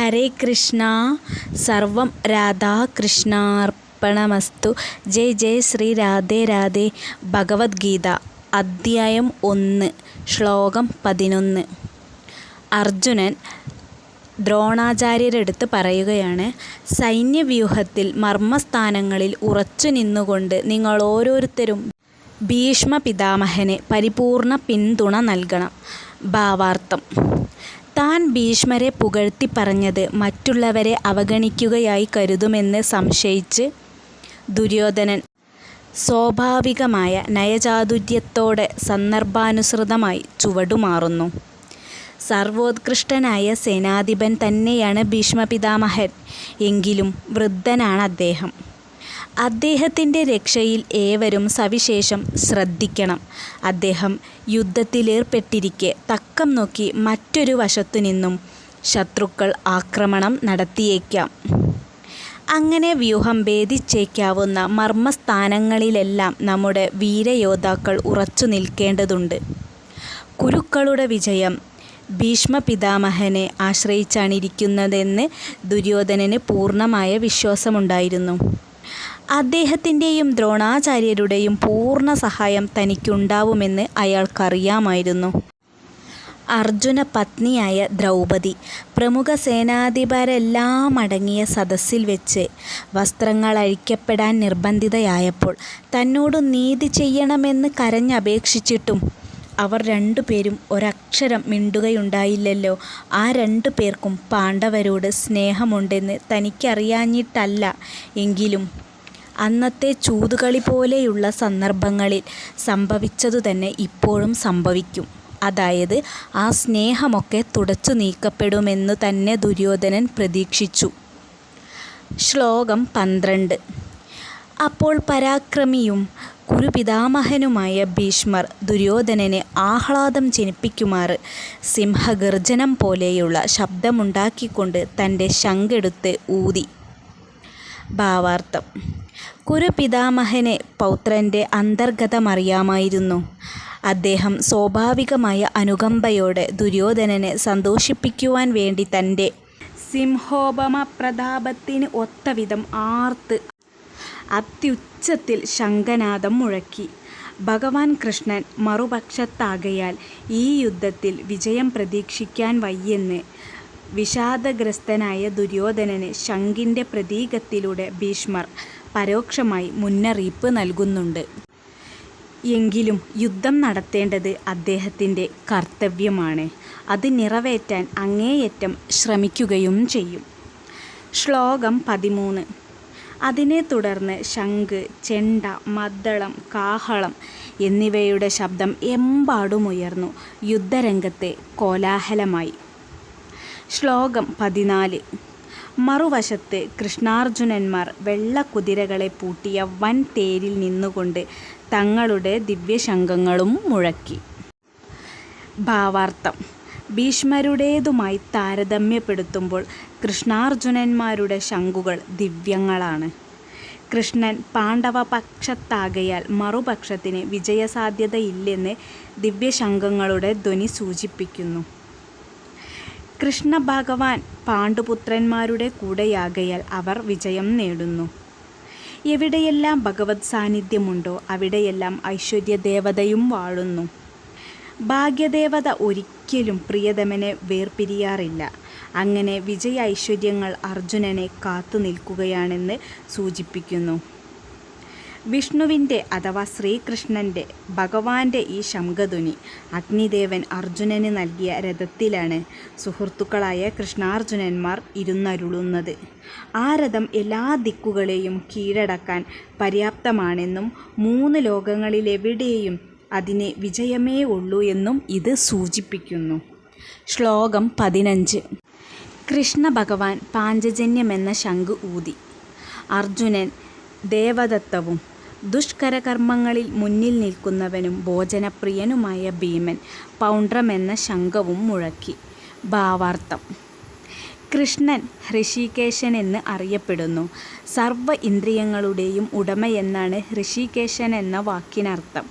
ഹരേ കൃഷ്ണ. സർവം രാധാകൃഷ്ണാർപ്പണമസ്തു. ജയ് ജയ് ശ്രീ രാധേ രാധേ. ഭഗവത്ഗീത അദ്ധ്യായം ഒന്ന് ശ്ലോകം പതിനൊന്ന്. അർജുനൻ ദ്രോണാചാര്യരെടുത്ത് പറയുകയാണ് സൈന്യവ്യൂഹത്തിൽ മർമ്മസ്ഥാനങ്ങളിൽ ഉറച്ചു നിന്നുകൊണ്ട് നിങ്ങൾ ഓരോരുത്തരും ഭീഷ്മ പിതാമഹന് പരിപൂർണ പിന്തുണ നൽകണം. ഭാവാർത്ഥം താൻ ഭീഷ്മരെ പുകഴ്ത്തി പറഞ്ഞത് മറ്റുള്ളവരെ അവഗണിക്കുകയായി കരുതുമെന്ന് സംശയിച്ച് ദുര്യോധനൻ സ്വാഭാവികമായ നയചാതുര്യത്തോടെ സന്ദർഭാനുസൃതമായി ചുവടുമാറുന്നു. സർവോത്കൃഷ്ടനായ സേനാധിപൻ തന്നെയാണ് ഭീഷ്മപിതാമഹൻ. എങ്കിലും വൃദ്ധനാണ് അദ്ദേഹം. അദ്ദേഹത്തിന്റെ രക്ഷയിൽ ഏവരും സവിശേഷം ശ്രദ്ധിക്കണം. അദ്ദേഹം യുദ്ധത്തിലേർപ്പെട്ടിരിക്കെ തക്കം നോക്കി മറ്റൊരു വശത്തു നിന്നും ശത്രുക്കൾ ആക്രമണം നടത്തിയേക്കാം. അങ്ങനെ വ്യൂഹം ഭേദിച്ചേക്കാവുന്ന മർമ്മസ്ഥാനങ്ങളിലെല്ലാം നമ്മുടെ വീരയോദ്ധാക്കൾ ഉറച്ചു നിൽക്കേണ്ടതുണ്ട്. കുരുക്കളുടെ വിജയം ഭീഷ്മ പിതാമഹനെ ആശ്രയിച്ചാണിരിക്കുന്നതെന്ന് ദുര്യോധനന് പൂർണമായ വിശ്വാസമുണ്ടായിരുന്നു. അദ്ദേഹത്തിന്റെയും ദ്രോണാചാര്യരുടെയും പൂർണ സഹായം തനിക്കുണ്ടാവുമെന്ന് അയാൾക്കറിയാമായിരുന്നു. അർജുന പത്നിയായ ദ്രൗപദി പ്രമുഖ സേനാധിപരെല്ലാം അടങ്ങിയ സദസ്സിൽ വെച്ച് വസ്ത്രങ്ങൾ അഴിക്കപ്പെടാൻ നിർബന്ധിതയായപ്പോൾ തന്നോട് നീതി ചെയ്യണമെന്ന് കരഞ്ഞപേക്ഷിച്ചിട്ടും അവർ രണ്ടുപേരും ഒരക്ഷരം മിണ്ടുകയുണ്ടായില്ലല്ലോ. ആ രണ്ടു പേർക്കും പാണ്ഡവരോട് സ്നേഹമുണ്ടെന്ന് തനിക്കറിയാഞ്ഞിട്ടല്ല. എങ്കിലും അന്നത്തെ ചൂതുകളി പോലെയുള്ള സന്ദർഭങ്ങളിൽ സംഭവിച്ചതു തന്നെ ഇപ്പോഴും സംഭവിക്കും. അതായത് ആ സ്നേഹമൊക്കെ തുടച്ചു നീക്കപ്പെടുമെന്നു തന്നെ ദുര്യോധനൻ പ്രതീക്ഷിച്ചു. ശ്ലോകം പന്ത്രണ്ട്. അപ്പോൾ പരാക്രമിയും കുരുപിതാമഹനുമായ ഭീഷ്മർ ദുര്യോധനനെ ആഹ്ലാദം ജനിപ്പിക്കുമാറ് സിംഹഗർജനം പോലെയുള്ള ശബ്ദമുണ്ടാക്കിക്കൊണ്ട് തന്റെ ശങ്കെടുത്ത് ഊതി. ഭാവാർത്ഥം. കുരുപിതാമഹന് പൗത്രന്റെ അന്തർഗതമറിയാമായിരുന്നു. അദ്ദേഹം സ്വാഭാവികമായ അനുകമ്പയോടെ ദുര്യോധനനെ സന്തോഷിപ്പിക്കുവാൻ വേണ്ടി തന്റെ സിംഹോപമ പ്രതാപത്തിന് ഒത്തവിധം ആർത്ത് അത്യുച്ചത്തിൽ ശംഖനാദം മുഴക്കി. ഭഗവാൻ കൃഷ്ണൻ മറുപക്ഷത്താകയാൽ ഈ യുദ്ധത്തിൽ വിജയം പ്രതീക്ഷിക്കാൻ വയ്യെന്ന് വിഷാദഗ്രസ്തനായ ദുര്യോധനന് ശംഖിന്റെ പ്രതീകത്തിലൂടെ ഭീഷ്മർ പരോക്ഷമായി മുന്നറിയിപ്പ് നൽകുന്നുണ്ട്. എങ്കിലും യുദ്ധം നടത്തേണ്ടത് അദ്ദേഹത്തിന്റെ കർത്തവ്യമാണ്. അത് നിറവേറ്റാൻ അങ്ങേയറ്റം ശ്രമിക്കുകയും ചെയ്യും. ശ്ലോകം പതിമൂന്ന്. അതിനെ തുടർന്ന് ശംഖ് ചെണ്ട മദ്ദളം കാഹളം എന്നിവയുടെ ശബ്ദം എമ്പാടുമുയർന്നു യുദ്ധരംഗത്തെ കോലാഹലമായി. ശ്ലോകം പതിനാല്. മറുവശത്ത് കൃഷ്ണാർജുനന്മാർ വെള്ളക്കുതിരകളെ പൂട്ടിയ വൻ തേരിൽ നിന്നുകൊണ്ട് തങ്ങളുടെ ദിവ്യശംഖങ്ങളും മുഴക്കി. ഭാവാർത്ഥം. ഭീഷ്മരുടേതുമായി താരതമ്യപ്പെടുത്തുമ്പോൾ കൃഷ്ണാർജുനന്മാരുടെ ശംഖുകൾ ദിവ്യങ്ങളാണ്. കൃഷ്ണൻ പാണ്ഡവ പക്ഷത്താകയാൽ മറുപക്ഷത്തിന് വിജയസാധ്യതയില്ലെന്ന് ദിവ്യശംഖങ്ങളുടെ ധ്വനി സൂചിപ്പിക്കുന്നു. കൃഷ്ണ ഭഗവാൻ പാണ്ഡുപുത്രന്മാരുടെ കൂടെയാകയാൽ അവർ വിജയം നേടുന്നു. എവിടെയെല്ലാം ഭഗവത് സാന്നിധ്യമുണ്ടോ അവിടെയെല്ലാം ഐശ്വര്യദേവതയും വാഴുന്നു. ഭാഗ്യദേവത ഒരിക്കലും പ്രിയതമനെ വേർപിരിയാറില്ല. അങ്ങനെ വിജയ ഐശ്വര്യങ്ങൾ അർജുനനെ കാത്തു നിൽക്കുകയാണെന്ന് സൂചിപ്പിക്കുന്നു. വിഷ്ണുവിന്റെ അഥവാ ശ്രീകൃഷ്ണന്റെ ഭഗവാന്റെ ഈ ശംഖധ്വനി അഗ്നിദേവൻ അർജുനന് നൽകിയ രഥത്തിലാണ് സുഹൃത്തുക്കളായ കൃഷ്ണാർജുനന്മാർ ഇരുന്നരുളുന്നത്. ആ രഥം എല്ലാ ദിക്കുകളെയും കീഴടക്കാൻ പര്യാപ്തമാണെന്നും മൂന്ന് ലോകങ്ങളിലെവിടെയും അതിനെ വിജയമേ ഉള്ളൂ എന്നും ഇത് സൂചിപ്പിക്കുന്നു. ശ്ലോകം പതിനഞ്ച്. കൃഷ്ണ ഭഗവാൻ പാഞ്ചജന്യമെന്ന ശംഖ് ഊതി. അർജുനൻ ദേവദത്തവും ദുഷ്കരകർമ്മങ്ങളിൽ മുന്നിൽ നിൽക്കുന്നവനും ഭോജനപ്രിയനുമായ ഭീമൻ പൗണ്ഡ്രമെന്ന ശംഖവും മുഴക്കി. ഭാവാർത്ഥം. കൃഷ്ണൻ ഋഷികേശൻ എന്ന് അറിയപ്പെടുന്നു. സർവ ഇന്ദ്രിയങ്ങളുടെയും ഉടമയെന്നാണ് ഋഷികേശൻ എന്ന വാക്കിനർത്ഥം.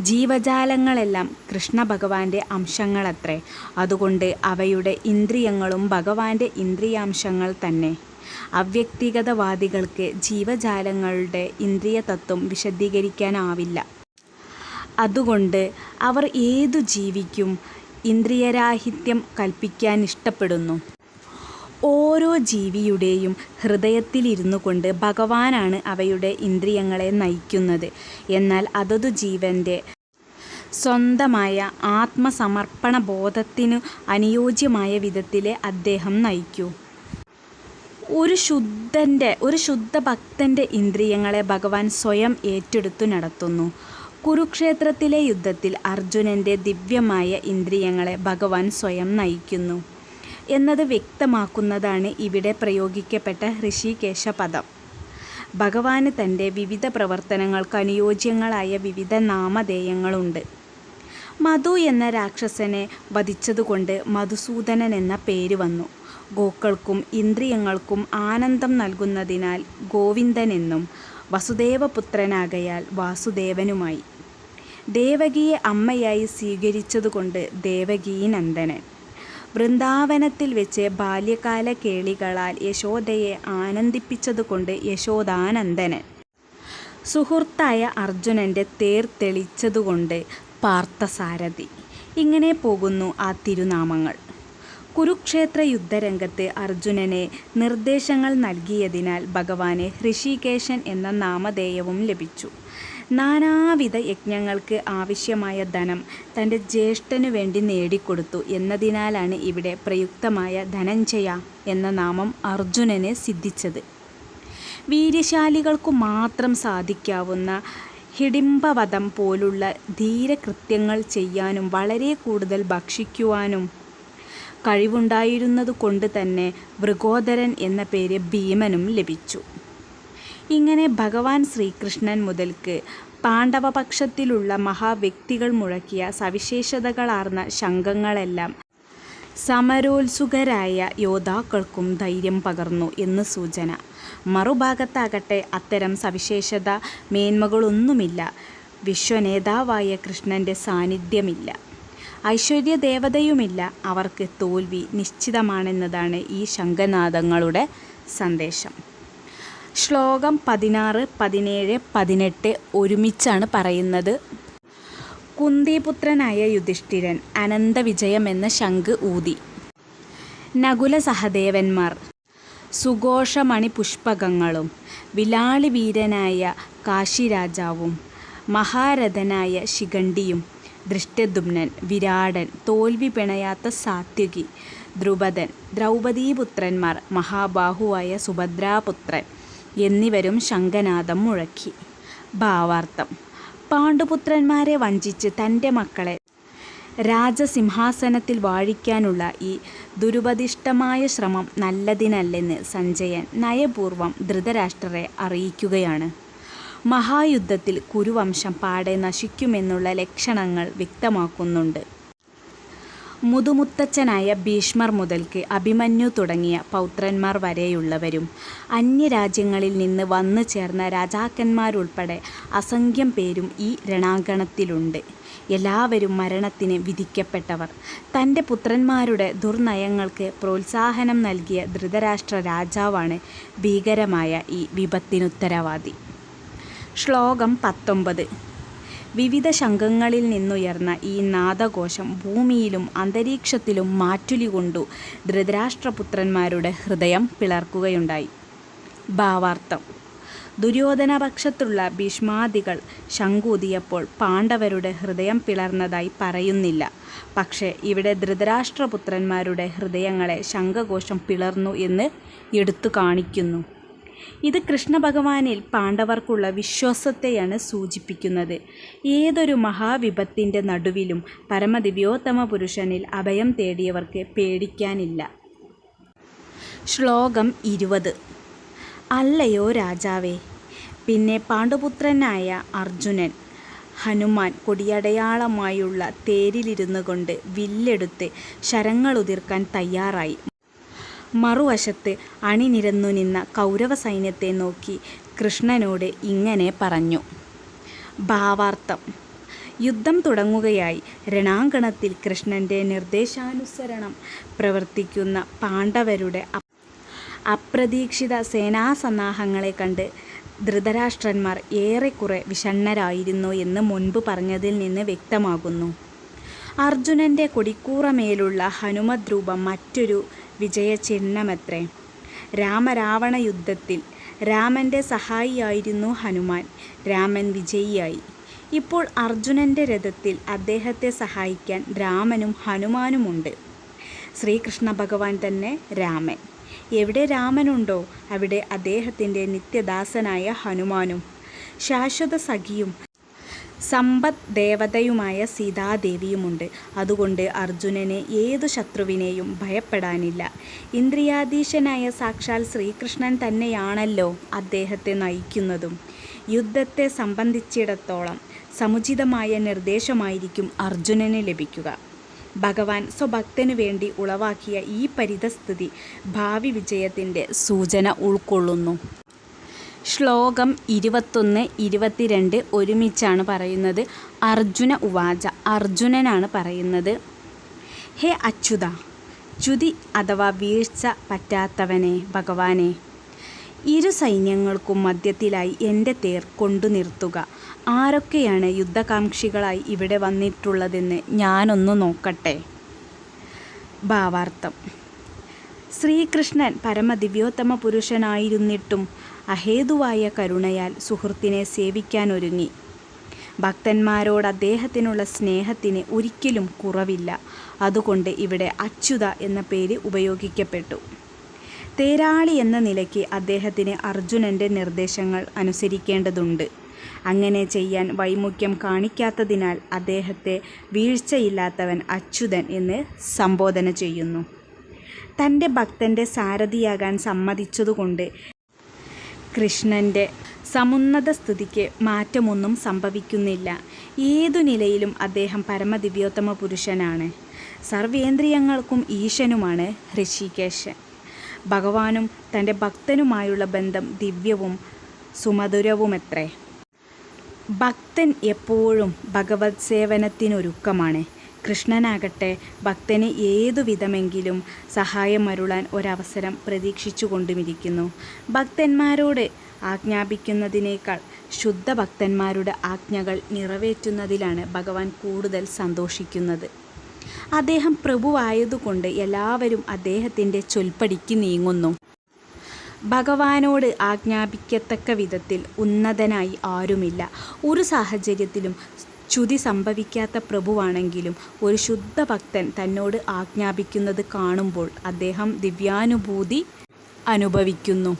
ജീവജാലങ്ങളെല്ലാം കൃഷ്ണഭഗവാന്റെ അംശങ്ങളത്രേ. അതുകൊണ്ട് അവയുടെ ഇന്ദ്രിയങ്ങളും ഭഗവാന്റെ ഇന്ദ്രിയാംശങ്ങൾ തന്നെ. അവ്യക്തിഗതവാദികൾക്ക് ജീവജാലങ്ങളുടെ ഇന്ദ്രിയ ഇന്ദ്രിയതത്വം വിശദീകരിക്കാനാവില്ല. അതുകൊണ്ട് അവർ ഏതു ജീവിക്കും ഇന്ദ്രിയരാഹിത്യം കൽപ്പിക്കാൻ ഇഷ്ടപ്പെടുന്നു ഓരോ ജീവിയുടെയും ഹൃദയത്തിലിരുന്നു കൊണ്ട് ഭഗവാനാണ് അവയുടെ ഇന്ദ്രിയങ്ങളെ നയിക്കുന്നത്. എന്നാൽ അതതു ജീവന്റെ സ്വന്തമായ ആത്മസമർപ്പണ ബോധത്തിനു അനുയോജ്യമായ വിധത്തിലെ അദ്ദേഹം നയിക്കൂ. ഒരു ശുദ്ധന്റെ ഒരു ശുദ്ധ ഭക്തന്റെ ഇന്ദ്രിയങ്ങളെ ഭഗവാൻ സ്വയം ഏറ്റെടുത്തു നടത്തുന്നു. കുരുക്ഷേത്രത്തിലെ യുദ്ധത്തിൽ അർജുനന്റെ ദിവ്യമായ ഇന്ദ്രിയങ്ങളെ ഭഗവാൻ സ്വയം നയിക്കുന്നു. എന്നത് വ്യക്തമാക്കുന്നതാണ് ഇവിടെ പ്രയോഗിക്കപ്പെട്ട ഋഷികേശ പദം ഭഗവാന് തന്റെ വിവിധ പ്രവർത്തനങ്ങൾക്ക് അനുയോജ്യങ്ങളായ വിവിധ നാമധേയങ്ങളുണ്ട്. മധു എന്ന രാക്ഷസനെ വധിച്ചതുകൊണ്ട് മധുസൂദനൻ എന്ന പേര് വന്നു. ഗോക്കൾക്കും ഇന്ദ്രിയങ്ങൾക്കും ആനന്ദം നൽകുന്നതിനാൽ ഗോവിന്ദനെന്നും വസുദേവപുത്രനാകയാൽ വാസുദേവനുമായി. ദേവകിയെ അമ്മയായി സ്വീകരിച്ചതുകൊണ്ട് ദേവകീ നന്ദനൻ വൃന്ദാവനത്തിൽ വെച്ച് ബാല്യകാല കേളികളാൽ യശോദയെ ആനന്ദിപ്പിച്ചതുകൊണ്ട് യശോദാനന്ദനൻ സുഹൃത്തായ അർജുനന്റെ തേർ തെളിച്ചതുകൊണ്ട് പാർത്ഥസാരഥി. ഇങ്ങനെ പോകുന്നു ആ തിരുനാമങ്ങൾ. കുരുക്ഷേത്ര യുദ്ധരംഗത്ത് അർജുനനെ നിർദ്ദേശങ്ങൾ നൽകിയതിനാൽ ഭഗവാന് ഋഷികേശൻ എന്ന നാമധേയവും ലഭിച്ചു. നാനാവിധ യജ്ഞങ്ങൾക്ക് ആവശ്യമായ ധനം തന്റെ ജ്യേഷ്ഠനു വേണ്ടി നേടിക്കൊടുത്തു എന്നതിനാലാണ് ഇവിടെ പ്രയുക്തമായ ധനഞ്ജയ എന്ന നാമം അർജുനന് സിദ്ധിച്ചത്. വീര്യശാലികൾക്കു മാത്രം സാധിക്കാവുന്ന ഹിഡിംബവധം പോലുള്ള ധീരകൃത്യങ്ങൾ ചെയ്യാനും വളരെ കൂടുതൽ ഭക്ഷിക്കുവാനും കഴിവുണ്ടായിരുന്നതു കൊണ്ട് തന്നെ വൃഗോദരൻ എന്ന പേര് ഭീമനും ലഭിച്ചു. ഇങ്ങനെ ഭഗവാൻ ശ്രീകൃഷ്ണൻ മുതൽക്ക് പാണ്ഡവപക്ഷത്തിലുള്ള മഹാവ്യക്തികൾ മുഴക്കിയ സവിശേഷതകളാർന്ന ശംഖങ്ങളെല്ലാം സമരോത്സുകരായ യോദ്ധാക്കൾക്കും ധൈര്യം പകർന്നു എന്ന് സൂചന. മറുഭാഗത്താകട്ടെ അത്തരം സവിശേഷത മേന്മകളൊന്നുമില്ല. വിശ്വനേതാവായ കൃഷ്ണന്റെ സാന്നിധ്യമില്ല. ഐശ്വര്യദേവതയുമില്ല. അവർക്ക് തോൽവി നിശ്ചിതമാണെന്നതാണ് ഈ ശങ്കനാദങ്ങളുടെ സന്ദേശം. ശ്ലോകം പതിനാറ് പതിനേഴ് പതിനെട്ട് ഒരുമിച്ചാണ് പറയുന്നത്. കുന്തിപുത്രനായ യുധിഷ്ഠിരൻ അനന്തവിജയമെന്ന ശംഖ് ഊതി. നകുല സഹദേവന്മാർ സുഘോഷമണി പുഷ്പകങ്ങളും വിലാളി വീരനായ കാശിരാജാവും മഹാരഥനായ ശിഖണ്ഡിയും ദൃഷ്ടദുമ്നൻ വിരാടൻ തോൽവി പിണയാത്ത സാത്വികി ദ്രുപദൻ ദ്രൗപദീപുത്രന്മാർ മഹാബാഹുവായ സുഭദ്രാപുത്രൻ എന്നിവരും ശങ്കനാഥം മുഴക്കി. ഭാവാർത്ഥം. പാണ്ഡുപുത്രന്മാരെ വഞ്ചിച്ച് തന്റെ മക്കളെ രാജസിംഹാസനത്തിൽ വാഴിക്കാനുള്ള ഈ ദുരുപദിഷ്ടമായ ശ്രമം നല്ലതിനല്ലെന്ന് സഞ്ജയൻ നയപൂർവം ധൃതരാഷ്ട്രരെ അറിയിക്കുകയാണ്. മഹായുദ്ധത്തിൽ കുരുവംശം പാടെ നശിക്കുമെന്നുള്ള ലക്ഷണങ്ങൾ വ്യക്തമാക്കുന്നുണ്ട്. മുതുമുത്തച്ഛനായ ഭീഷ്മർ മുതൽക്ക് അഭിമന്യു തുടങ്ങിയ പൗത്രന്മാർ വരെയുള്ളവരും അന്യരാജ്യങ്ങളിൽ നിന്ന് വന്നു ചേർന്ന രാജാക്കന്മാരുൾപ്പെടെ അസംഖ്യം പേരും ഈ രണാങ്കണത്തിലുണ്ട്. എല്ലാവരും മരണത്തിന് വിധിക്കപ്പെട്ടവർ. തന്റെ പുത്രന്മാരുടെ ദുർനയങ്ങൾക്ക് പ്രോത്സാഹനം നൽകിയ ധൃതരാഷ്ട്ര രാജാവാണ് ഭീകരമായ ഈ വിപത്തിനുത്തരവാദി. ശ്ലോകം പത്തൊമ്പത്. വിവിധ ശംഖങ്ങളിൽ നിന്നുയർന്ന ഈ നാദഘോഷം ഭൂമിയിലും അന്തരീക്ഷത്തിലും മാറ്റുലി കൊണ്ടു ധൃതരാഷ്ട്രപുത്രന്മാരുടെ ഹൃദയം പിളർക്കുകയുണ്ടായി. ഭാവാർത്ഥം. ദുര്യോധനപക്ഷത്തുള്ള ഭീഷ്മാദികൾ ശങ്കൂതിയപ്പോൾ പാണ്ഡവരുടെ ഹൃദയം പിളർന്നതായി പറയുന്നില്ല. പക്ഷേ ഇവിടെ ധൃതരാഷ്ട്രപുത്രന്മാരുടെ ഹൃദയങ്ങളെ ശംഖഘോഷം പിളർന്നു എന്ന് എടുത്തു കാണിക്കുന്നു. ഇത് കൃഷ്ണഭഗവാനിൽ പാണ്ഡവർക്കുള്ള വിശ്വാസത്തെയാണ് സൂചിപ്പിക്കുന്നത്. ഏതൊരു മഹാവിപത്തിന്റെ നടുവിലും പരമദിവ്യോത്തമ പുരുഷനിൽ അഭയം തേടിയവർക്ക് പേടിക്കാനില്ല. ശ്ലോകം ഇരുപത്. അല്ലയോ രാജാവേ പിന്നെ പാണ്ഡുപുത്രനായ അർജുനൻ ഹനുമാൻ കൊടിയടയാളമായുള്ള തേരിലിരുന്നു കൊണ്ട് വില്ലെടുത്ത് ശരങ്ങളുതിർക്കാൻ തയ്യാറായി. മറുവശത്ത് അണിനിരന്നു നിന്ന കൗരവ സൈന്യത്തെ നോക്കി കൃഷ്ണനോട് ഇങ്ങനെ പറഞ്ഞു. ഭാവാർത്ഥം. യുദ്ധം തുടങ്ങുകയായി. രണാങ്കണത്തിൽ കൃഷ്ണന്റെ നിർദ്ദേശാനുസരണം പ്രവർത്തിക്കുന്ന പാണ്ഡവരുടെ അപ്രതീക്ഷിത സേനാസന്നാഹങ്ങളെ കണ്ട് ധൃതരാഷ്ട്രന്മാർ ഏറെക്കുറെ വിഷണ്ണരായിരുന്നു എന്ന് മുൻപ് പറഞ്ഞതിൽ നിന്ന് വ്യക്തമാകുന്നു. അർജുനന്റെ കൊടിക്കൂറമേലുള്ള ഹനുമദ്രൂപം മറ്റൊരു വിജയചിഹ്നമത്രേ. രാമരാവണ യുദ്ധത്തിൽ രാമന്റെ സഹായിയായിരുന്നു ഹനുമാൻ. രാമൻ വിജയിയായി. ഇപ്പോൾ അർജുനന്റെ രഥത്തിൽ അദ്ദേഹത്തെ സഹായിക്കാൻ രാമനും ഹനുമാനുമുണ്ട്. ശ്രീകൃഷ്ണ ഭഗവാൻ തന്നെ രാമൻ. എവിടെ രാമനുണ്ടോ അവിടെ അദ്ദേഹത്തിന്റെ നിത്യദാസനായ ഹനുമാനും ശാശ്വത സഖിയും സമ്പദ് ദേവതയുമായ സീതാദേവിയുമുണ്ട്. അതുകൊണ്ട് അർജുനന് ഏതു ശത്രുവിനെയും ഭയപ്പെടാനില്ല. ഇന്ദ്രിയാധീശനായ സാക്ഷാൽ ശ്രീകൃഷ്ണൻ തന്നെയാണല്ലോ അദ്ദേഹത്തെ നയിക്കുന്നതും. യുദ്ധത്തെ സംബന്ധിച്ചിടത്തോളം സമുചിതമായ നിർദ്ദേശമായിരിക്കും അർജുനന് ലഭിക്കുക. ഭഗവാൻ സ്വഭക്തനു വേണ്ടി ഉളവാക്കിയ ഈ പരിതസ്ഥിതി ഭാവി വിജയത്തിന്റെ സൂചന ഉൾക്കൊള്ളുന്നു. ശ്ലോകം ഇരുപത്തൊന്ന് ഇരുപത്തിരണ്ട് ഒരുമിച്ചാണ് പറയുന്നത്. അർജുന ഉവാച അർജുനനാണ് പറയുന്നത്. ഹേ അച്യുത ച്യുതി അഥവാ വീഴ്ച പറ്റാത്തവനെ ഭഗവാനെ ഇരു സൈന്യങ്ങൾക്കും മധ്യത്തിലായി എന്റെ തേർ കൊണ്ടു നിർത്തുക. ആരൊക്കെയാണ് യുദ്ധകാംക്ഷികളായി ഇവിടെ വന്നിട്ടുള്ളതെന്ന് ഞാനൊന്ന് നോക്കട്ടെ. ഭാവാർത്ഥം. ശ്രീകൃഷ്ണൻ പരമദിവ്യോത്തമ പുരുഷനായിരുന്നിട്ടും അഹേതുവായ കരുണയാൽ സുഹൃത്തിനെ സേവിക്കാനൊരുങ്ങി. ഭക്തന്മാരോട് അദ്ദേഹത്തിനുള്ള സ്നേഹത്തിന് ഒരിക്കലും കുറവില്ല. അതുകൊണ്ട് ഇവിടെ അച്യുത എന്ന പേര് ഉപയോഗിക്കപ്പെട്ടു. തേരാളി എന്ന നിലയ്ക്ക് അദ്ദേഹത്തിന് അർജുനന്റെ നിർദ്ദേശങ്ങൾ അനുസരിക്കേണ്ടതുണ്ട്. അങ്ങനെ ചെയ്യാൻ വൈമുഖ്യം കാണിക്കാത്തതിനാൽ അദ്ദേഹത്തെ വീഴ്ചയില്ലാത്തവൻ അച്യുതൻ എന്ന് സംബോധന ചെയ്യുന്നു. തന്റെ ഭക്തന്റെ സാരഥിയാകാൻ സമ്മതിച്ചതുകൊണ്ട് കൃഷ്ണന്റെ സമുന്നത സ്ഥിതിക്ക് മാറ്റമൊന്നും സംഭവിക്കുന്നില്ല. ഏതു നിലയിലും അദ്ദേഹം പരമദിവ്യോത്തമ പുരുഷനാണ്. സർവേന്ദ്രിയങ്ങൾക്കും ഈശനുമാണ് ഋഷികേശൻ. ഭഗവാനും തന്റെ ഭക്തനുമായുള്ള ബന്ധം ദിവ്യവും സുമധുരവുമത്രേ. ഭക്തൻ എപ്പോഴും ഭഗവത് സേവനത്തിനൊരുക്കമാണ് കൃഷ്ണനാകട്ടെ. ഭക്തന് ഏതു വിധമെങ്കിലും സഹായമരുളാൻ ഒരവസരം പ്രതീക്ഷിച്ചുകൊണ്ടുമിരിക്കുന്നു. ഭക്തന്മാരോട് ആജ്ഞാപിക്കുന്നതിനേക്കാൾ ശുദ്ധ ഭക്തന്മാരുടെ ആജ്ഞകൾ നിറവേറ്റുന്നതിലാണ് ഭഗവാൻ കൂടുതൽ സന്തോഷിക്കുന്നത്. അദ്ദേഹം പ്രഭുവായതുകൊണ്ട് എല്ലാവരും അദ്ദേഹത്തിന്റെ ചൊൽപ്പടിക്ക് നീങ്ങുന്നു. ഭഗവാനോട് ആജ്ഞാപിക്കത്തക്ക വിധത്തിൽ ഉന്നതനായി ആരുമില്ല. ഒരു സാഹചര്യത്തിലും ച്യുതി സംഭവിക്കാത്ത പ്രഭുവാണെങ്കിലും ഒരു ശുദ്ധ ഭക്തൻ തന്നോട് ആജ്ഞാപിക്കുന്നത് കാണുമ്പോൾ അദ്ദേഹം ദിവ്യാനുഭൂതി അനുഭവിക്കുന്നു.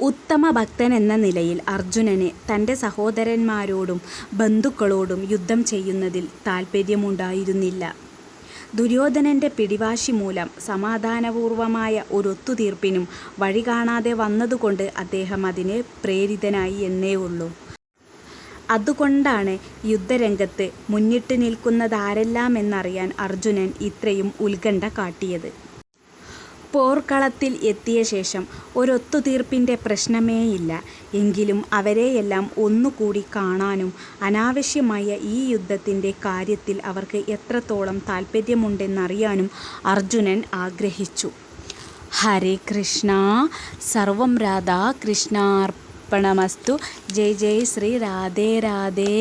ഉത്തമ ഭക്തൻ എന്ന നിലയിൽ അർജുനന് തന്റെ സഹോദരന്മാരോടും ബന്ധുക്കളോടും യുദ്ധം ചെയ്യുന്നതിൽ താൽപ്പര്യമുണ്ടായിരുന്നില്ല ദുര്യോധനന്റെ പിടിവാശി മൂലം സമാധാനപൂർവമായ ഒരു ഒത്തുതീർപ്പിനും വഴി കാണാതെ വന്നതുകൊണ്ട് അദ്ദേഹം അതിന് പ്രേരിതനായി എന്നേ ഉള്ളൂ അതുകൊണ്ടാണ് യുദ്ധരംഗത്ത് മുന്നിട്ട് നിൽക്കുന്നതാരെല്ലാമെന്നറിയാൻ അർജുനൻ ഇത്രയും ഉത്കണ്ഠ കാട്ടിയത്. പോർക്കളത്തിൽ എത്തിയ ശേഷം ഒരൊത്തുതീർപ്പിന്റെ പ്രശ്നമേയില്ല. എങ്കിലും അവരെയെല്ലാം ഒന്നുകൂടി കാണാനും അനാവശ്യമായ ഈ യുദ്ധത്തിന്റെ കാര്യത്തിൽ അവർക്ക് എത്രത്തോളം താല്പര്യമുണ്ടെന്നറിയാനും അർജുനൻ ആഗ്രഹിച്ചു. ഹരേ കൃഷ്ണ സർവം രാധാ കൃഷ്ണാർപ്പണമസ്തു ജയ് ജയ് ശ്രീ രാധേ രാധേ